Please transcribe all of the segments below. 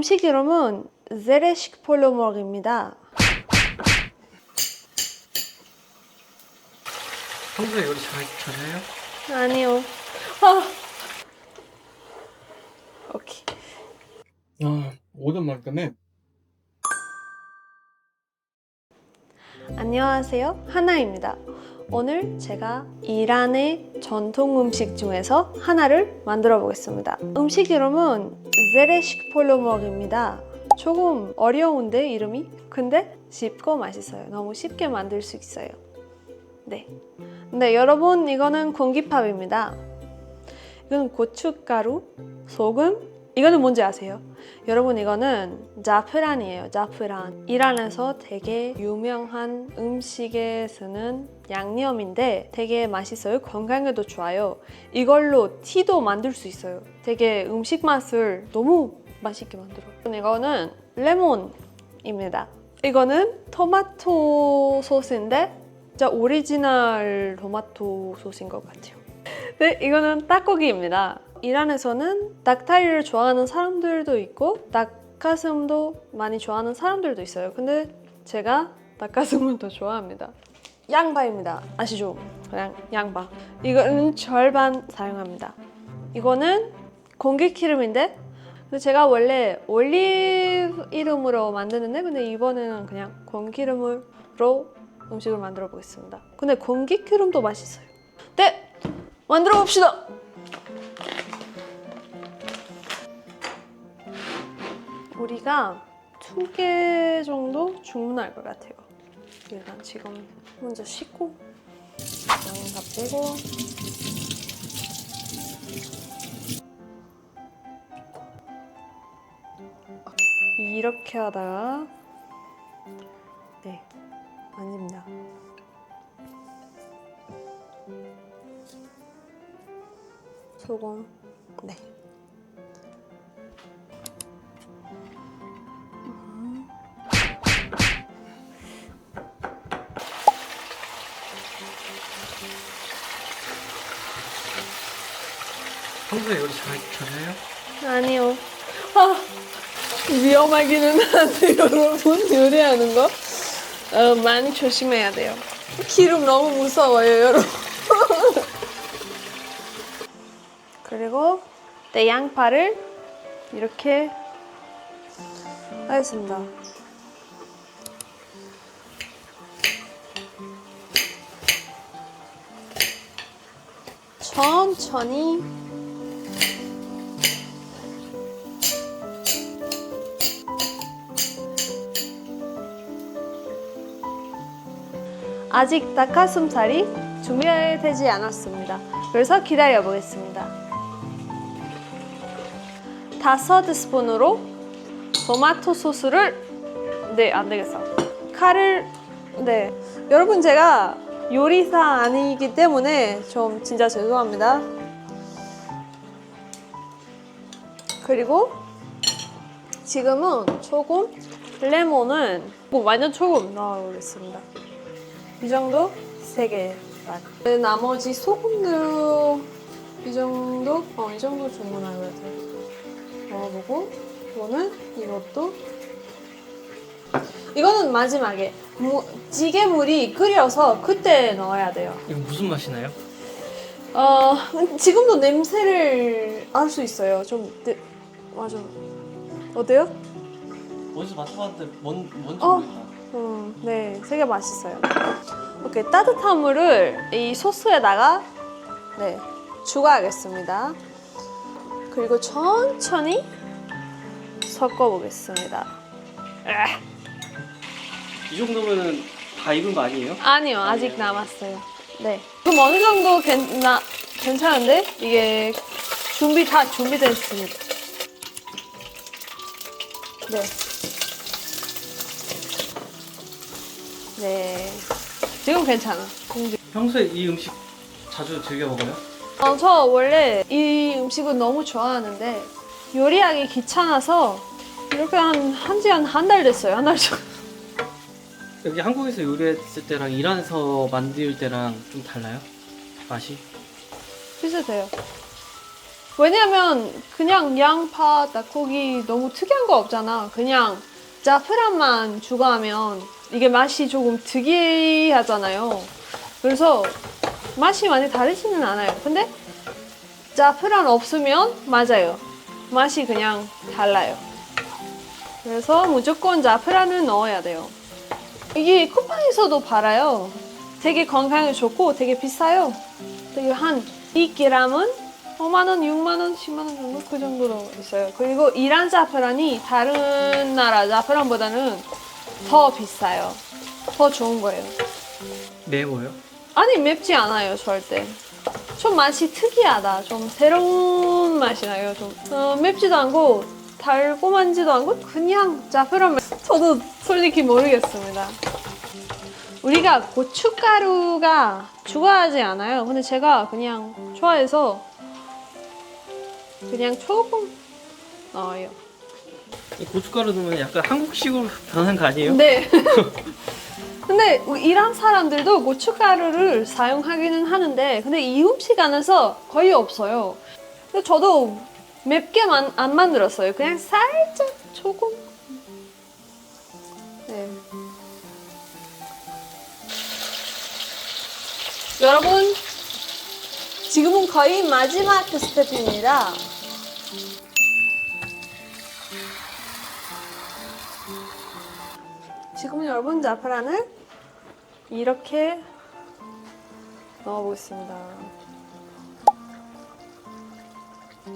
음식 이름은 제레식 폴로먹입니다. 평소에 요리 잘, 잘해요? 아니요. 아. 오케이. 아, 오랜만이네. 안녕하세요. 하나입니다. 오늘 제가 이란의 전통 음식 중에서 하나를 만들어 보겠습니다. 음식 이름은 제레식 폴로먹입니다. 조금 어려운데 이름이? 근데 쉽고 맛있어요. 너무 쉽게 만들 수 있어요. 네. 네, 여러분 이거는 공깃밥입니다. 이건 고춧가루, 소금, 이거는 뭔지 아세요? 여러분 이거는 자프란이에요. 자프란. 이란에서 되게 유명한 음식에 쓰는 양념인데 되게 맛있어요. 건강에도 좋아요. 이걸로 티도 만들 수 있어요. 되게 음식 맛을 너무 맛있게 만들어요. 이거는 레몬입니다. 이거는 토마토 소스인데 진짜 오리지널 토마토 소스인 것 같아요. 네, 이거는 닭고기입니다. 이란에서는 닭다리를 좋아하는 사람들도 있고 닭가슴도 많이 좋아하는 사람들도 있어요. 근데 제가 닭가슴을 더 좋아합니다. 양파입니다. 아시죠? 그냥 양파. 이거는 절반 사용합니다. 이거는 공기 기름인데 근데 제가 원래 올리브 이름으로 만드는데 근데 이번에는 그냥 공기름으로 음식을 만들어 보겠습니다. 근데 공기 기름도 맛있어요. 네, 만들어 봅시다. 우리가 두 개 정도 주문할 것 같아요. 일단 지금 먼저 씻고 양파 빼고 이렇게 하다가 네 아닙니다. 소금 네. 평소에 요리 잘, 잘해요? 아니요. 아, 위험하기는 한데 여러분 요리하는 거 어, 많이 조심해야 돼요. 기름 너무 무서워요, 여러분. 그리고 내 양파를 이렇게 하겠습니다. 천천히 아직 닭가슴살이 준비되지 않았습니다. 그래서 기다려 보겠습니다. 다섯 스푼으로 토마토 소스를 네, 안 되겠어. 칼을 네. 여러분 제가 요리사 아니기 때문에 좀 진짜 죄송합니다. 그리고 지금은 조금 레몬은 뭐 완전 조금 넣어보겠습니다. 이 정도 세 개. 나머지 소금도 이 정도, 어, 이 정도 주문할 것 같아요. 넣어보고, 이거는 이것도. 이거는 마지막에 무, 찌개물이 끓여서 그때 넣어야 돼요. 이거 무슨 맛이 나요? 어, 지금도 냄새를 알 수 있어요. 좀, 네, 맞아. 어때요? 어디서 맡아봤는데 뭔, 뭔지 어. 모르겠다. 음, 네, 되게 맛있어요. 이렇게 따뜻한 물을 이 소스에다가 네 추가하겠습니다. 그리고 천천히 섞어보겠습니다. 이 정도면은 다 익은 거 아니에요? 아니요, 아직 남았어요. 네. 그럼 어느 정도 괜, 나, 괜찮은데 이게 준비 다 준비됐습니다. 네. 네. 지금 괜찮아. 공기. 평소에 이 음식 자주 즐겨 먹어요? 어, 저 원래 이 음식을 너무 좋아하는데 요리하기 귀찮아서 이렇게 한, 한 지한 한 달 됐어요. 한 달 정도. 여기 한국에서 요리했을 때랑 이란에서 만들 때랑 좀 달라요? 맛이? 비슷해요. 왜냐면 그냥 양파, 닭고기 너무 특이한 거 없잖아. 그냥 자프란만 추가하면 이게 맛이 조금 특이하잖아요. 그래서 맛이 많이 다르지는 않아요. 근데 자프란 없으면 맞아요. 맛이 그냥 달라요. 그래서 무조건 자프란을 넣어야 돼요. 이게 쿠팡에서도 팔아요. 되게 건강에 좋고 되게 비싸요. 되게 한 2g은 5만원, 6만원, 10만원 정도 그 정도로 있어요. 그리고 이란 자프란이 다른 나라 자프란보다는 더 비싸요. 더 좋은 거예요. 매워요? 아니 맵지 않아요 절대. 좀 맛이 특이하다. 좀 새로운 맛이 나요. 좀 어, 맵지도 않고 달콤한지도 않고 그냥 자프란 맛. 저도 솔직히 모르겠습니다. 우리가 고춧가루가 좋아하지 않아요. 근데 제가 그냥 좋아해서 그냥 조금 넣어요. 이 고춧가루 넣으면 약간 한국식으로 변한 거 아니에요? 네. 근데 이란 사람들도 고춧가루를 사용하기는 하는데 근데 이 음식 안에서 거의 없어요. 근데 저도 맵게 만, 안 만들었어요. 그냥 살짝 조금. 네. 여러분 지금은 거의 마지막 스텝입니다. 지금 여러분 자파란을 이렇게 넣어보겠습니다.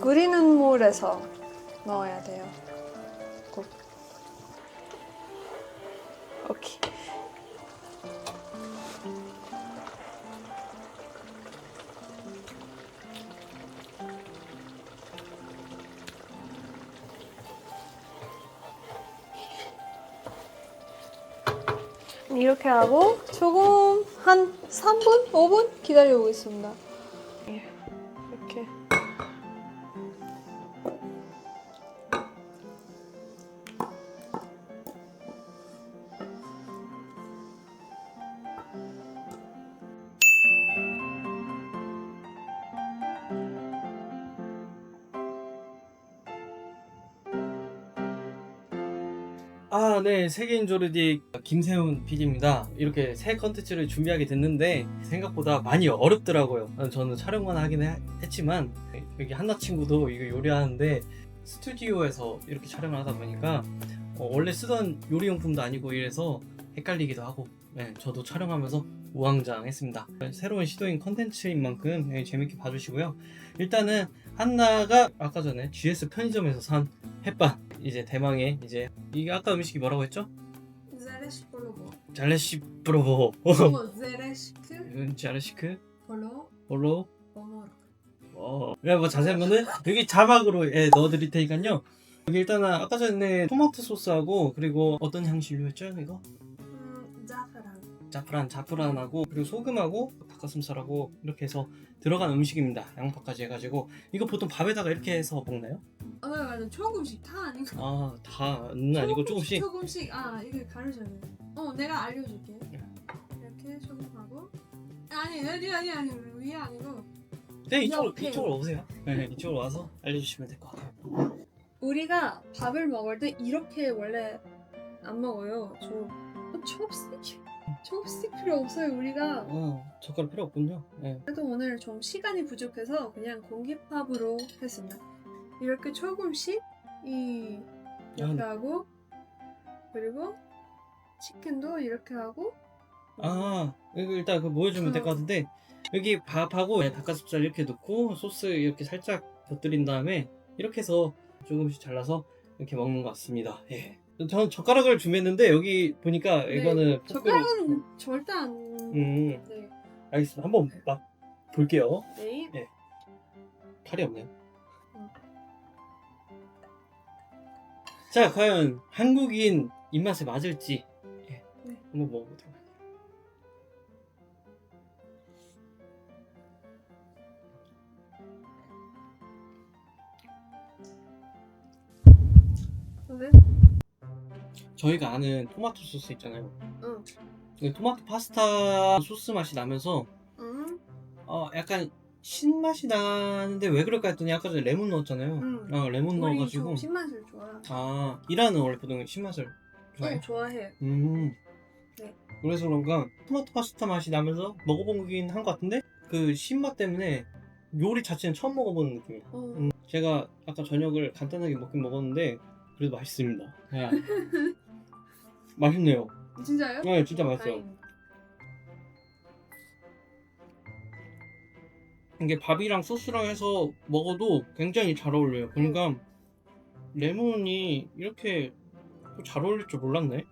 끓이는 물에서 넣어야 돼요. 꼭. 오케이. 이렇게 하고 조금 한 3분, 5분 기다려 보겠습니다. 아, 네. 세계인 조르디 김세훈 PD입니다. 이렇게 새 컨텐츠를 준비하게 됐는데 생각보다 많이 어렵더라고요. 아, 저는 촬영만 하긴 해- 했지만 여기 한나 친구도 이거 요리하는데 스튜디오에서 이렇게 촬영을 하다 보니까 어, 원래 쓰던 요리용품도 아니고 이래서 헷갈리기도 하고 네, 저도 촬영하면서 우왕좌왕했습니다. 새로운 시도인 컨텐츠인 만큼 네, 재밌게 봐주시고요. 일단은 한나가 아까 전에 GS 편의점에서 산 햇반 이제 대망의 이제 이게 아까 음식이 뭐라고 했죠? 제레시 폴로보. 잘레시 브로보 제레시크 자르시크 폴로 볼로 오모르. 어, 그냥 뭐 자세한 거는 여기 자막으로 예, 넣어드릴 테니까요. 여기 일단은 아까 전에 토마토 소스하고 그리고 어떤 향신료였죠 이거? 음, 자파란. 자프란, 자프란하고 그리고 소금하고 닭가슴살하고 이렇게 해서 들어간 음식입니다. 양파까지 해가지고 이거 보통 밥에다가 이렇게 해서 먹나요? 어, 맞아. 조금씩 다 아니고. 아, 다는 아니고 조금씩. 조금씩 아 이게 가르쳐야 돼. 어 내가 알려줄게. 이렇게 조금 하고. 아니 아니 아니 아니 위에 아니고. 네, 이쪽으로 옆에. 이쪽으로 오세요. 네, 이쪽으로 와서 알려주시면 될 것 같아요. 우리가 밥을 먹을 때 이렇게 원래 안 먹어요. 저 어, 첩스틱 첩스틱 필요 없어요 우리가. 어, 젓가락 필요 없군요. 네. 그래도 오늘 좀 시간이 부족해서 그냥 공깃밥으로 했습니다. 이렇게 조금씩 이 이렇게 아, 하고 그리고 치킨도 이렇게 하고 아, 이거 일단 그 보여주면 될 것 같은데 여기 밥하고 닭가슴살 이렇게 넣고 소스 이렇게 살짝 곁들인 다음에 이렇게 해서 조금씩 잘라서 이렇게 먹는 것 같습니다. 예. 저는 젓가락을 준비했는데 여기 보니까 네, 이거는 포크로- 젓가락은 절대 안. 음, 네. 알겠습니다. 한번 막 볼게요. 네. 칼이 없네요. 자, 과연 한국인 입맛에 맞을지 예, 네. 한번 먹어보도록 할게요. 네. 저희가 아는 토마토 소스 있잖아요. 응. 그 토마토 파스타 소스 맛이 나면서 음. 어 약간 신맛이 나는데 왜 그럴까 했더니 아까 전에 레몬 넣었잖아요. 음. 아 레몬 우리 넣어가지고 좀 신맛을 좋아. 아 이란은 원래 보통 신맛을 좋아해. 네, 좋아해. 음. 네. 그래서 그런가 토마토 파스타 맛이 나면서 먹어보긴 한 것 같은데 그 신맛 때문에 요리 자체는 처음 먹어보는 느낌이야. 어. 음, 제가 아까 저녁을 간단하게 먹긴 먹었는데 그래도 맛있습니다. 네. 맛있네요. 진짜요? 네, 진짜 맛있어요. 다행입니 이게 밥이랑 소스랑 해서 먹어도 굉장히 잘 어울려요. 그러니까 레몬이 이렇게 또잘 어울릴 줄 몰랐네.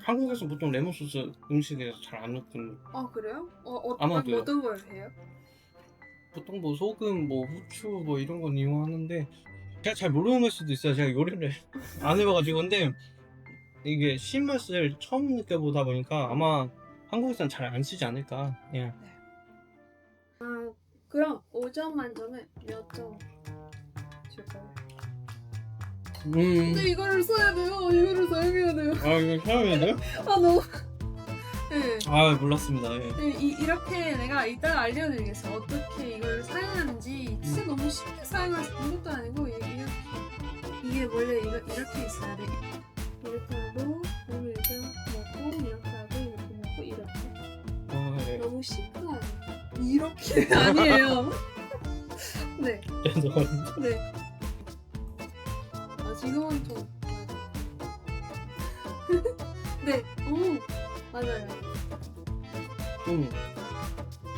한국에서 보통 레몬 소스 음식에 잘 안 넣거든요. 어 그래요? 어, 어 아마도요. 어떤 걸 해요? 보통 뭐 소금, 뭐 후추 뭐 이런 건 이용하는데 제가 잘 모르는 걸 수도 있어요. 제가 요리를 안 해봐가지고 근데 이게 신맛을 처음 느껴보다 보니까 아마 한국에서는 잘 안 쓰지 않을까. 예. 아 그럼 5점 만점에 몇 점 줄까요? 음. 근데 이거를 써야 돼요. 이거를 사용해야 돼요. 아 이거 처음이야 돼요? 아 너무. 네. 아 몰랐습니다. 예. 네, 이, 이렇게 내가 이따가 알려드리겠어. 어떻게 이걸 사용하는지 진짜 너무 쉽게 사용할 수 있는 것도 아니고 이게, 이게, 이게 원래 이거, 이렇게 있어야 돼. 이렇게 하고 이렇게 넣고 이렇게 하고 이렇게 넣고 이렇게. 아, 예. 너무 심플하네. 이렇게 아니에요. 네, 죄송합니다. 네. 아 지금은 좀. 네, 오 맞아요. 좀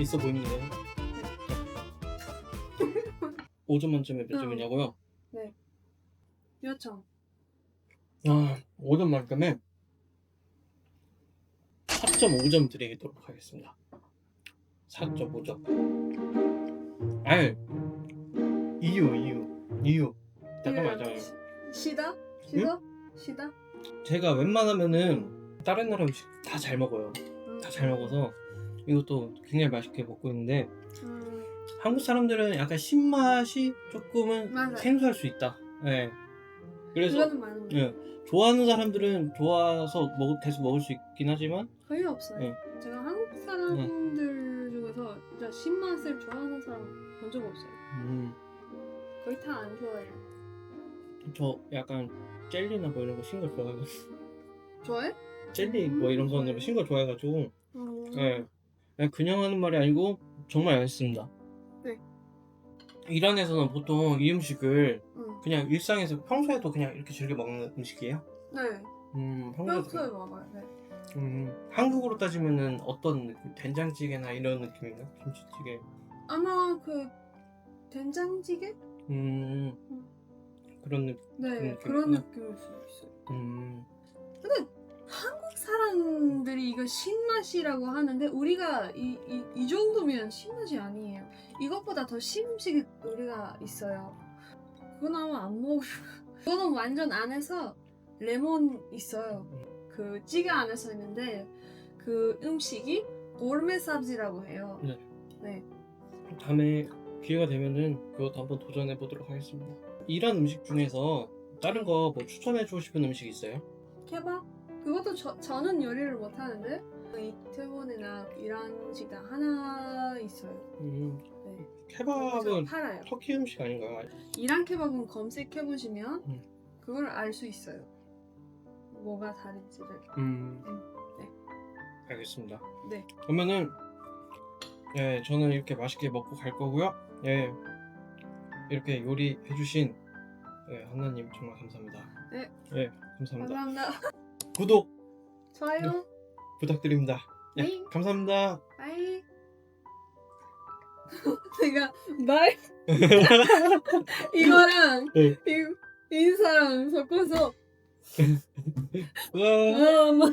있어 보이는데요. 5점 만점에 몇 음. 점이냐고요? 몇 점? 아, 5점 만점에 4.5점 드리도록 하겠습니다. 4.5점. 아유, 이유, 이유, 이유. 잠깐만요. 시- 시다? 시다? 시다? 제가 웬만하면은 다른 나라 음식 다 잘 먹어요. 음. 다 잘 먹어서 이것도 굉장히 맛있게 먹고 있는데 음, 한국 사람들은 약간 신맛이 조금은 맞아요. 생소할 수 있다. 예. 그래서 그거는 많은 거 예. 좋아하는 사람들은 좋아서 먹, 계속 먹을 수 있긴 하지만 거의 없어요. 네. 제가 한국 사람들 진짜 신맛을 좋아하는 사람 본 적 없어요. 음, 거의 다 안 좋아해요. 저 약간 젤리나 뭐 이런 거신거 좋아해가지고 좋아해? 젤리 뭐 이런 거는 신거 좋아해가지고 음. 예. 그냥 그냥 하는 말이 아니고 정말 맛있습니다. 네. 이란에서는 보통 이 음식을 음. 그냥 일상에서 평소에도 그냥 이렇게 즐겨 먹는 음식이에요? 네. 음, 평소에도 평소에 먹어요. 네. 음, 한국으로 따지면은 어떤 느낌? 된장찌개나 이런 느낌인가? 김치찌개. 아마 그 된장찌개? 음, 음. 그런 느낌. 네, 그런 그런 느낌이구나. 느낌일 수 있어요. 음, 한국 사람들이 이거 신맛이라고 하는데 우리가 이, 이, 이 정도면 신맛이 아니에요. 이것보다 더 신 음식이 우리가 있어요. 그건 아마 안 먹을. 그거는 완전 안에서 레몬 있어요. 그 찌개 안에서 있는데 그 음식이 고르메 삽지라고 해요. 네. 네. 다음에 기회가 되면은 그것도 한번 도전해 보도록 하겠습니다. 이란 음식 중에서 다른 거 뭐 추천해 주고 싶은 음식 있어요? 케밥? 그것도 저, 저는 요리를 못 하는데 이태원이나 이란 식당 하나 있어요. 음, 네. 케밥은 팔아요. 터키 음식 아닌가요? 이란 케밥은 검색해 보시면 음. 그걸 알 수 있어요. 뭐가 다른지를. 음, 네. 알겠습니다. 네. 그러면은 예, 저는 이렇게 맛있게 먹고 갈 거고요. 예, 이렇게 요리해 주신 예, 한나님 정말 감사합니다. 네. 예, 감사합니다. 감사합니다. 구독 좋아요. 부탁드립니다. 예, 네. 감사합니다. 바이. 내가 말 이거랑 네. 이, 인사랑 섞어서 와. 아, 막